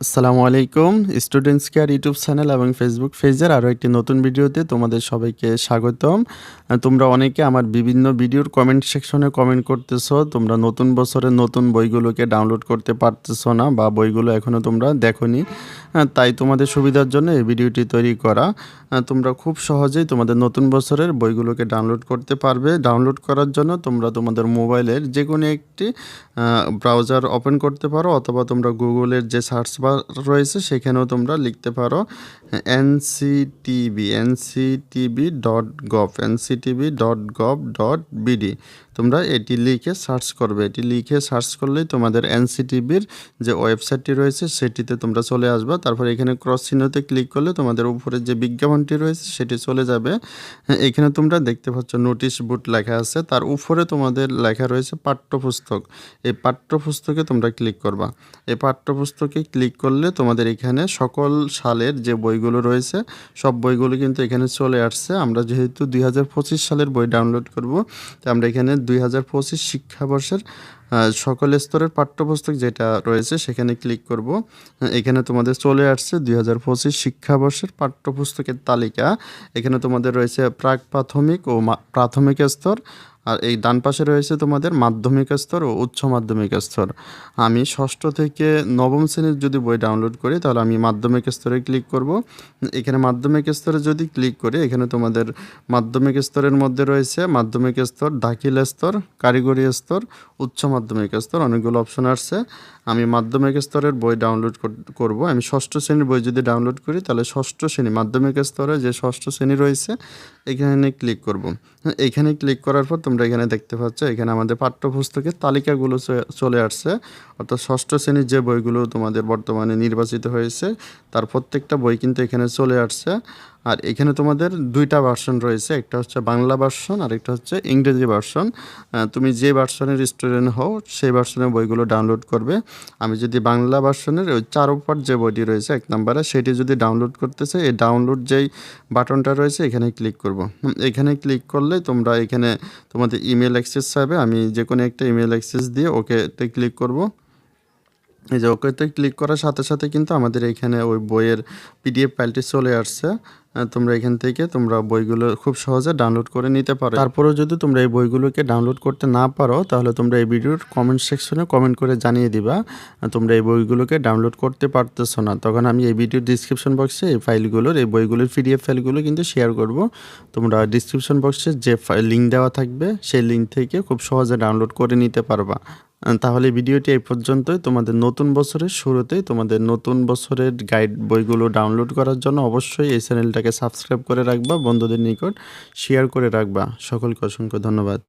আসসালামু আলাইকুম students care YouTube channel এবং ফেসবুক পেজের আরও একটি নতুন ভিডিওতে তোমাদের সবাইকে স্বাগতম। তোমরা অনেকে আমার বিভিন্ন ভিডিওর কমেন্ট সেকশনে কমেন্ট করতেছো তোমরা নতুন বছরের নতুন বইগুলোকে ডাউনলোড করতে পারতেছো না বা বইগুলো এখনও তোমরা আহ, তাই তোমাদের সুবিধার জন্য এই ভিডিওটি তৈরি করা। তোমরা খুব সহজেই তোমাদের নতুন বছরের বইগুলোকে ডাউনলোড করতে পারবে। ডাউনলোড করার জন্য তোমরা তোমাদের মোবাইলের যে কোনো একটি ব্রাউজার ওপেন করতে পারো অথবা তোমরা গুগলের যে সার্চ বার রয়েছে সেখানেও তোমরা লিখতে পারো, NCTB NCTB dot gov, NCTB dot gov dot BD. তোমরা এটি লিখে সার্চ করবে। এটি লিখে সার্চ করলেই তোমাদের এনসিটিভির যে ওয়েবসাইটটি রয়েছে সেটিতে তোমরা চলে আসবে। তারপর এখানে ক্রস চিহ্নতে ক্লিক করলে তোমাদের উপরে যে বিজ্ঞাপনটি রয়েছে সেটি চলে যাবে। এখানে তোমরা দেখতে পাচ্ছ নোটিশ বোর্ড লেখা আছে। তার উপরে তোমাদের লেখা রয়েছে পাঠ্যপুস্তক। এই পাঠ্যপুস্তকে তোমরা ক্লিক করবা। এই পাঠ্যপুস্তকে ক্লিক করলে তোমাদের এখানে সকল সালের যে বইগুলো রয়েছে, সব বইগুলো কিন্তু এখানে চলে আসছে। আমরা যেহেতু দুই হাজার পঁচিশ সালের বই ডাউনলোড করব, তো আমরা এখানে দুই হাজার পঁচিশ শিক্ষাবর্ষের সকল স্তরের পাঠ্যপুস্তক যেটা রয়েছে, সেখানে ক্লিক করব। এখানে তোমাদের চলে আসছে দুই হাজার পঁচিশ শিক্ষাবর্ষের পাঠ্যপুস্তকের তালিকা। এখানে তোমাদের রয়েছে প্রাক প্রাথমিক ও প্রাথমিক স্তর আর এই ডান পাশে রয়েছে তোমাদের মাধ্যমিক স্তর ও উচ্চ মাধ্যমিক স্তর। আমি ষষ্ঠ থেকে নবম শ্রেণির যদি বই ডাউনলোড করি, তাহলে আমি মাধ্যমিক স্তরে ক্লিক করব। এখানে মাধ্যমিক স্তরে যদি ক্লিক করি, এখানে তোমাদের মাধ্যমিক স্তরের মধ্যে রয়েছে মাধ্যমিক স্তর, দাখিল স্তর, কারিগরি স্তর, উচ্চ মাধ্যমিক স্তর, অনেকগুলো অপশন আসছে। আমি মাধ্যমিক স্তরের বই ডাউনলোড করব। আমি ষষ্ঠ শ্রেণির বই যদি ডাউনলোড করি, তাহলে ষষ্ঠ শ্রেণি, মাধ্যমিক স্তরে যে ষষ্ঠ শ্রেণি রয়েছে, এখানে ক্লিক করব। এখানে ক্লিক করার পর তোমরা এখানে দেখতে পাচ্ছ, এখানে আমাদের পাঠ্যপুস্তকের তালিকাগুলো চলে আসছে। অর্থাৎ ষষ্ঠ শ্রেণির যে বইগুলো তোমাদের বর্তমানে নির্বাচিত হয়েছে, তার প্রত্যেকটা বই কিন্তু এখানে চলে আসছে। আর এখানে তোমাদের দুইটা ভার্সন রয়েছে, একটা হচ্ছে বাংলা ভার্সন আর একটা হচ্ছে ইংরেজি ভার্সন তুমি যে ভার্সনের স্টুডেন্ট হও, সেই ভার্সনের বইগুলো ডাউনলোড করবে। আমি যদি বাংলা ভার্সনের ওই চার উপর যে বইটি রয়েছে, এক নম্বরে, সেটি যদি ডাউনলোড করতে চাই, এই ডাউনলোড যেই বাটনটা রয়েছে, এখানে ক্লিক করব। এখানে ক্লিক করলে তোমরা এখানে তোমাদের ইমেল অ্যাক্সেস চাইবে। আমি যে কোনো একটা ইমেল অ্যাক্সেস দিয়ে ওকেতে ক্লিক করব। এই যে ওকেতে ক্লিক করার সাথে সাথে কিন্তু আমাদের এখানে ওই বইয়ের পিডিএফ ফাইলটি চলে আসছে। তোমরা এখান থেকে তোমরা বইগুলো খুব সহজে ডাউনলোড করে নিতে পারো। তারপরেও যদি তোমরা এই বইগুলোকে ডাউনলোড করতে না পারো, তাহলে তোমরা এই ভিডিওর কমেন্ট সেকশনে কমেন্ট করে জানিয়ে দিবা তোমরা এই বইগুলোকে ডাউনলোড করতে পারতেছো না। তখন আমি এই ভিডিওর ডিসক্রিপশন বক্সে এই ফাইলগুলোর, এই বইগুলোর পিডিএফ ফাইলগুলো কিন্তু শেয়ার করব। তোমরা ডিসক্রিপশন বক্সে যে লিঙ্ক দেওয়া থাকবে, সেই লিঙ্ক থেকে খুব সহজে ডাউনলোড করে নিতে পারবা। তাহলে ভিডিওটি এই পর্যন্তই। তোমাদের নতুন বছরের শুরুতেই তোমাদের নতুন বছরের গাইড বইগুলো ডাউনলোড করার জন্য অবশ্যই এই চ্যানেলটাকে সাবস্ক্রাইব করে রাখবা, বন্ধুদের নিকট শেয়ার করে রাখবা। সকলকে অসংখ্য ধন্যবাদ।